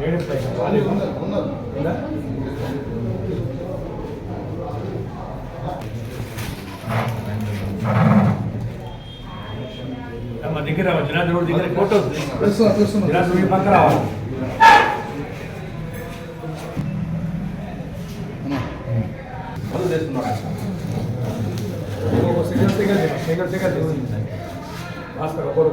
మా దగ్గర జనార్దన్ రోడ్ దగ్గర ఫోటో తెలుస్తున్నా తెలుస్తున్నా జనార్దన్ మీ పక్క రావాలి సింగల్ సింగల్ సింగల్ భాస్కర్ ఒక ఫోటో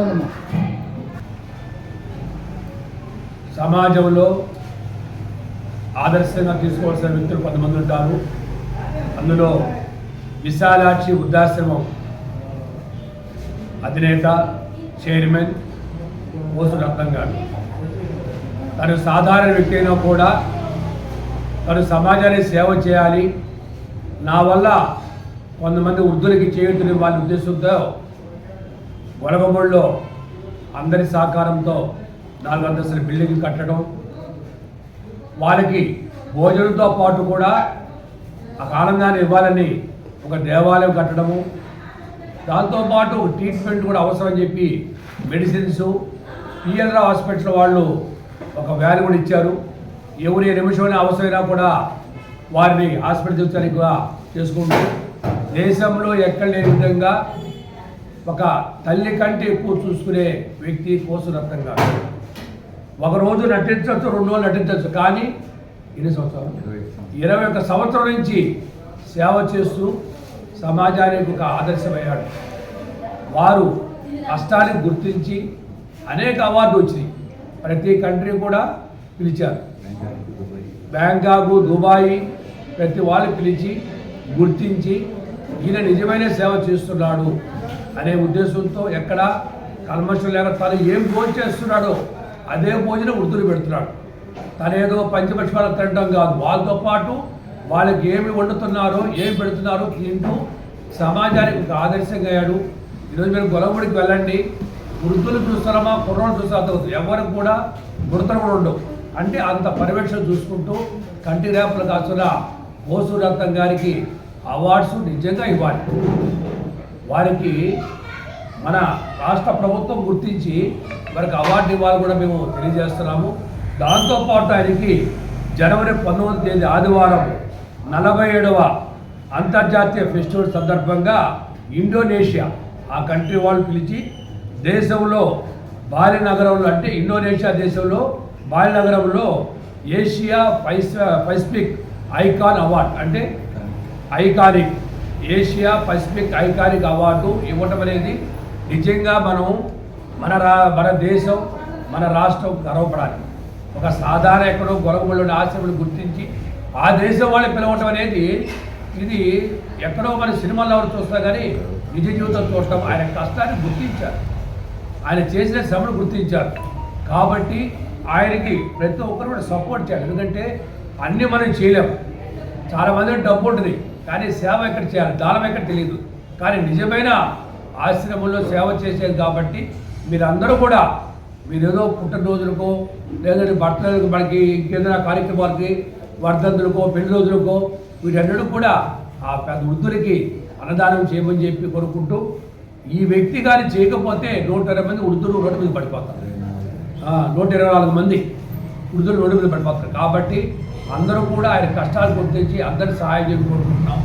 అట్లా సమాజంలో ఆదర్శంగా తీసుకోవాల్సిన వ్యక్తులు కొంతమంది ఉంటారు. అందులో విశాలాక్షి వృద్ధాశ్రమం అధినేత చైర్మన్ ఓసు రత్నం గారు. తను సాధారణ వ్యక్తి అయినా కూడా తను సమాజానికి సేవ చేయాలి. నా వల్ల కొంతమంది వృద్ధులకి చేయొద్దని వాళ్ళ ఉద్దేశంతో వడగబడిలో అందరి సహకారంతో నాలుగు అంతస్తుల బిల్డింగ్ కట్టడం. వాళ్ళకి భోజనంతో పాటు కూడా ఒక ఆనందాన్ని ఇవ్వాలని ఒక దేవాలయం కట్టడము. దాంతోపాటు ట్రీట్మెంట్ కూడా అవసరం అని చెప్పి మెడిసిన్స్ పిఎల్ఆర్ హాస్పిటల్ వాళ్ళు ఒక వ్యాన్ కూడా ఇచ్చారు. ఎవరు ఏ నిమిషం అవసరమైనా కూడా వారిని హాస్పిటల్ చూసడానికి కూడా చేసుకుంటూ దేశంలో ఎక్కడ లేని విధంగా ఒక తల్లి కంటే ఎక్కువ చూసుకునే వ్యక్తి కోసు రత్నం గారు ఒక రోజు నటించవచ్చు రెండు రోజులు నటించవచ్చు కానీ ఎన్ని సంవత్సరాలు? ఇరవై ఒక్క సంవత్సరం నుంచి సేవ చేస్తూ సమాజానికి ఒక ఆదర్శమయ్యాడు. వారు కష్టాన్ని గుర్తించి అనేక అవార్డు వచ్చినాయి. ప్రతి కంట్రీ కూడా పిలిచారు. బ్యాంకాకు దుబాయ్ ప్రతి వాళ్ళు పిలిచి గుర్తించి ఈయన నిజమైన సేవ చేస్తున్నాడు. అనే ఉద్దేశంతో ఎక్కడ కల్మషం లేక తను ఏం భోజనం చేస్తున్నాడో అదే భోజనం వృద్ధులు పెడుతున్నాడు. తనేదో పంచపక్షాలు తినడం కాదు. వాళ్ళతో పాటు వాళ్ళకి ఏమి వండుతున్నారో ఏమి పెడుతున్నారో తింటూ సమాజానికి ఒక ఆదర్శంగా అయ్యాడు. ఈరోజు మీరు గొలవడికి వెళ్ళండి. వృద్ధులు చూస్తారమా కుర్రోళ్ళు చూస్తారా. ఎవరికి కూడా మృతలు కూడా ఉండవు. అంటే అంత పర్యవేక్షణ చూసుకుంటూ కంటి రేపలు కాస్తున్న ఓసు రత్నం గారికి అవార్డ్స్ నిజంగా ఇవ్వాలి. వారికి మన రాష్ట్ర ప్రభుత్వం గుర్తించి వారికి అవార్డు ఇవ్వాలి కూడా మేము తెలియజేస్తున్నాము. దాంతోపాటు ఆయనకి జనవరి పంతొమ్మిది తేదీ ఆదివారం నలభై ఏడవ అంతర్జాతీయ ఫెస్టివల్ సందర్భంగా ఇండోనేషియా ఆ కంట్రీ వాళ్ళు పిలిచి దేశంలో బాలి నగరంలో అంటే ఇండోనేషియా దేశంలో బాలి నగరంలో ఏషియా పైస్ పైసిఫిక్ ఐకాన్ అవార్డ్ అంటే iconic Asia Pacific iconic award ఇవ్వటం అనేది నిజంగా మనం మన రా మన దేశం మన రాష్ట్రం గర్వపడాలి. ఒక సాధారణ ఎక్కడో గొలగముళ్ళని ఆశ్రమలు గుర్తించి ఆ దేశం వాళ్ళని పిలవటం అనేది ఇది ఎక్కడో మన సినిమాల్లో ఎవరు చూస్తా కానీ నిజ జీవితం చూడటం ఆయన కష్టాన్ని గుర్తించారు. ఆయన చేసిన శ్రమను గుర్తించారు. కాబట్టి ఆయనకి ప్రతి ఒక్కరు కూడా సపోర్ట్ చేయాలి. ఎందుకంటే అన్నీ మనం చేయలేము చాలామంది డబ్బు ఉంటుంది. కానీ సేవ ఎక్కడ చేయాలి? దానం ఎక్కడ తెలియదు. కానీ నిజమైన ఆశ్రమంలో సేవ చేసేది కాబట్టి మీరందరూ కూడా మీరు ఏదో పుట్టినరోజులకో లేదంటే బట్టలకు మనకి ఇంకేదైనా కార్యక్రమాలకి వర్ధంతులకో పెళ్ళి రోజులకో వీటన్నిటికీ కూడా ఆ పెద్ద వృద్ధులకి అన్నదానం చేయమని చెప్పి కోరుకుంటూ ఈ వ్యక్తి కానీ చేయకపోతే నూట ఇరవై మంది వృద్ధులు రోడ్డు మీద పడిపోతారు. నూట ఇరవై నాలుగు మంది వృద్ధులు రోడ్డు మీద పడిపోతారు. కాబట్టి అందరూ కూడా ఆయన కష్టాలు గుర్తించి అందరి సహాయం చేసుకుంటున్నాం.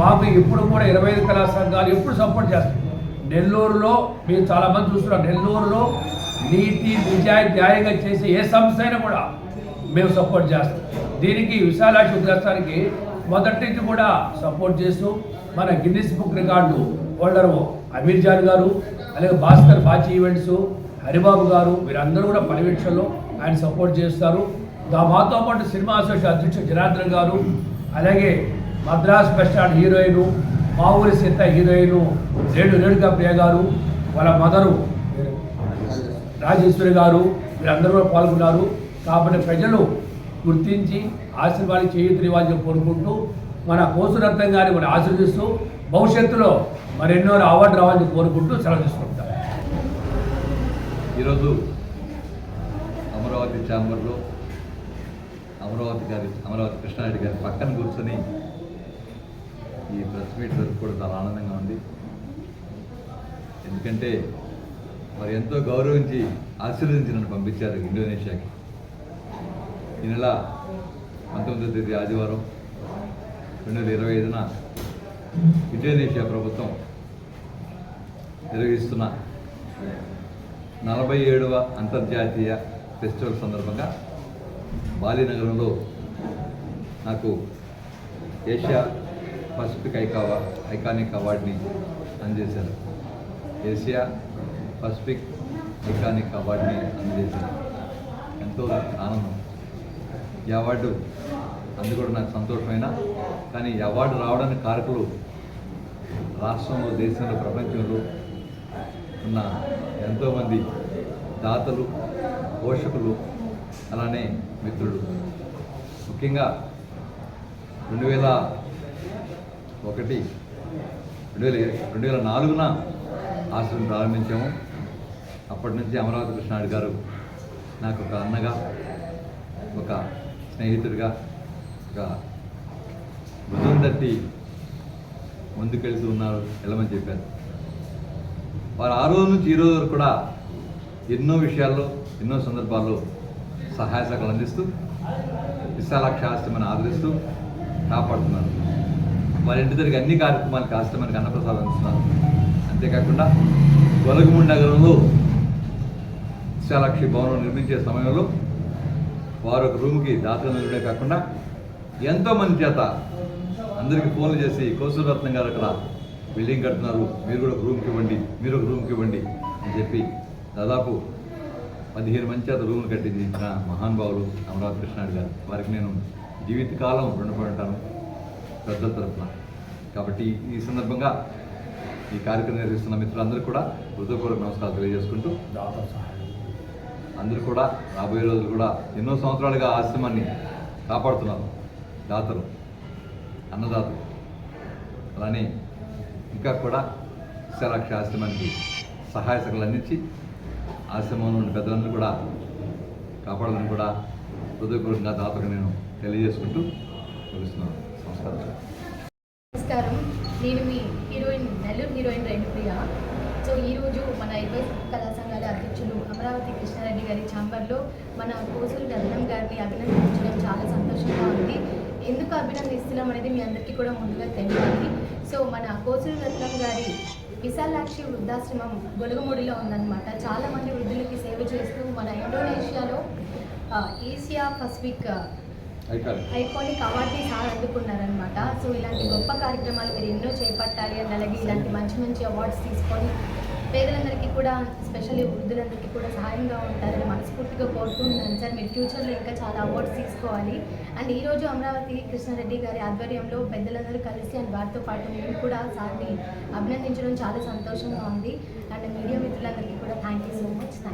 మాకు ఎప్పుడు కూడా ఇరవై ఐదు కళా సంఘాలు ఎప్పుడు సపోర్ట్ చేస్తాం నెల్లూరులో మీరు చాలామంది చూస్తున్నారు. నెల్లూరులో నీతి నిజాయి న్యాయంగా చేసే ఏ సంస్థ అయినా కూడా మేము సపోర్ట్ చేస్తాం. దీనికి విశాలాక్షి ఉద్యోగానికి మొదటి నుంచి కూడా సపోర్ట్ చేస్తూ మన Guinness book record holder Amir Jan గారు అలాగే భాస్కర్ బాచి ఈవెంట్స్ హరిబాబు గారు వీరందరూ కూడా పర్యవేక్షణలో ఆయన సపోర్ట్ చేస్తారు. మాతో పాటు సినిమా అసోసియేషన్ అధ్యక్షుడు జనార్దన్ గారు అలాగే మద్రాస్ బస్ స్టాండ్ హీరోయిన్ మా ఊరి సీత హీరోయిన్ రేణు రేణుకా ప్రియ గారు వాళ్ళ మదరు రాజేశ్వరి గారు వీళ్ళందరూ కూడా పాల్గొన్నారు. కాబట్టి ప్రజలు గుర్తించి ఆశీర్వాదం చేయుతునివ్వాలని కోరుకుంటూ మన కోసురత్నం గారిని మనం ఆశీర్దిస్తూ భవిష్యత్తులో మరెన్నో అవార్డు రావాలని కోరుకుంటూ సెలవు తీసుకుంటాం. ఈరోజు అమరావతి ఛాంబర్లో అమరావతి గారి అమరావతి కృష్ణారెడ్డి గారి పక్కన కూర్చొని ఈ ప్రెస్ మీట్ కూడా చాలా ఆనందంగా ఉంది. ఎందుకంటే మరి ఎంతో గౌరవించి ఆశీర్వదించి నన్ను పంపించారు ఇండోనేషియాకి. ఈ నెల పంతొమ్మిదో తేదీ ఆదివారం రెండు వేల ఇరవై ఐదున ఇండోనేషియా ప్రభుత్వం నిర్వహిస్తున్న నలభై ఏడవ అంతర్జాతీయ ఫెస్టివల్ సందర్భంగా బాలి నగరంలో నాకు ఏషియా పసిఫిక్ ఐకావా ఐకానిక్ అవార్డుని అందజేశారు. ఏషియా పసిఫిక్ ఐకానిక్ అవార్డుని అందజేశారు. ఎంతో ఆనందం. ఈ అవార్డు అందుకోవడం నాకు సంతోషమైన కానీ ఈ అవార్డు రావడానికి కారకులు రాష్ట్రంలో దేశంలో ప్రపంచంలో ఉన్న ఎంతోమంది దాతలు పోషకులు అలానే మిత్రుడు. ముఖ్యంగా రెండు వేల ఒకటి రెండు వేల రెండు వేల నాలుగున ఆశ్రమం ప్రారంభించాము. అప్పటి నుంచి అమరావతి కృష్ణాడు గారు నాకు ఒక అన్నగా ఒక స్నేహితుడిగా ఒక భుజం తట్టి ముందుకెళ్తూ ఉన్నారు వెళ్ళమని చెప్పారు. వారు ఆ రోజు నుంచి ఈ రోజు వరకు కూడా ఎన్నో విషయాల్లో ఎన్నో సందర్భాల్లో సహాయ సహకారాలు అందిస్తూ విశాలాక్ష ఆశ్రమాన్ని ఆదరిస్తూ కాపాడుతున్నారు వారి ఇంటి దగ్గర అన్ని కార్యక్రమాలకు ఆశ్రమానికి అన్నప్రసాదం అందిస్తున్నారు అంతేకాకుండా గొలగముండి నగరంలో విశాలాక్షి భవనం నిర్మించే సమయంలో వారు ఒక రూమ్కి దాతలు నిలబడే కాకుండా ఎంతోమంది చేత అందరికీ ఫోన్లు చేసి కౌశలరత్నం గారు అక్కడ బిల్డింగ్ కడుతున్నారు. మీరు కూడా ఒక రూమ్కి ఇవ్వండి మీరు ఒక రూమ్కి ఇవ్వండి అని చెప్పి దాదాపు పదిహేను మంది చేత రూములు కట్టించిన మహానుభావులు అమరావతి కృష్ణాడు గారు. వారికి నేను జీవితకాలం రుణపడి ఉంటాను పెద్దల తరఫున కాబట్టి ఈ సందర్భంగా ఈ కార్యక్రమం నిర్వహిస్తున్న మిత్రులందరూ కూడా హృదయపూర్వక నమస్కారాలు తెలియజేసుకుంటూ అందరూ కూడా రాబోయే రోజులు కూడా ఎన్నో సంవత్సరాలుగా ఆశ్రమాన్ని కాపాడుతున్నారు. దాతలు అన్నదాతలు. అలానే ఇంకా కూడా విశాలాక్ష ఆశ్రమానికి సహాయ సహకారాలు అందించి ఆశ్రమంలో ఉన్న పెద్దలను కూడా కాపాడాలని కూడా హృదయపూర్వకంగా దాతగా నేను తెలియజేసుకుంటూ చూపిస్తున్నాను నమస్కారం. నమస్కారం. నేను మీ heroine Nellore heroine Renupriya. So ఈరోజు మన ఇరవై కళా సంఘాల అధ్యక్షులు అమరావతి కృష్ణారెడ్డి గారి ఛాంబర్లో మన కోసూరు రత్నం గారిని అభినందించడం చాలా సంతోషంగా ఉంది. ఎందుకు అభినందిస్తున్నాం అనేది మీ అందరికీ కూడా ముందుగా తెలియాలి. సో మన కోసూరు రత్నం గారి విశాలాక్షి వృద్ధాశ్రమం గొలుగుముడిలో ఉందన్నమాట. చాలామంది వృద్ధులకి సేవ చేస్తూ మన ఇండోనేషియాలో ఏషియా పసిఫిక్ ఐకానిక్. అవార్డుని సార్ అందుకున్నారనమాట సో ఇలాంటి గొప్ప కార్యక్రమాలు మీరు ఎన్నో చేపట్టాలి అని అలాగే ఇలాంటి మంచి మంచి అవార్డ్స్ తీసుకొని పేదలందరికీ కూడా స్పెషల్లీ వృద్ధులందరికీ కూడా సహాయంగా ఉంటారని మనస్ఫూర్తిగా కోరుకుంటున్నాను సార్. మీరు ఫ్యూచర్లో ఇంకా చాలా అవార్డ్స్ తీసుకోవాలి. అండ్ ఈరోజు అమరావతి కృష్ణారెడ్డి గారి ఆధ్వర్యంలో పెద్దలందరూ కలిసి అండ్ వారితో పాటు మేము కూడా సార్ని అభినందించడం చాలా సంతోషంగా ఉంది. అండ్ మీడియా మిత్రులందరికీ కూడా thank you so much thank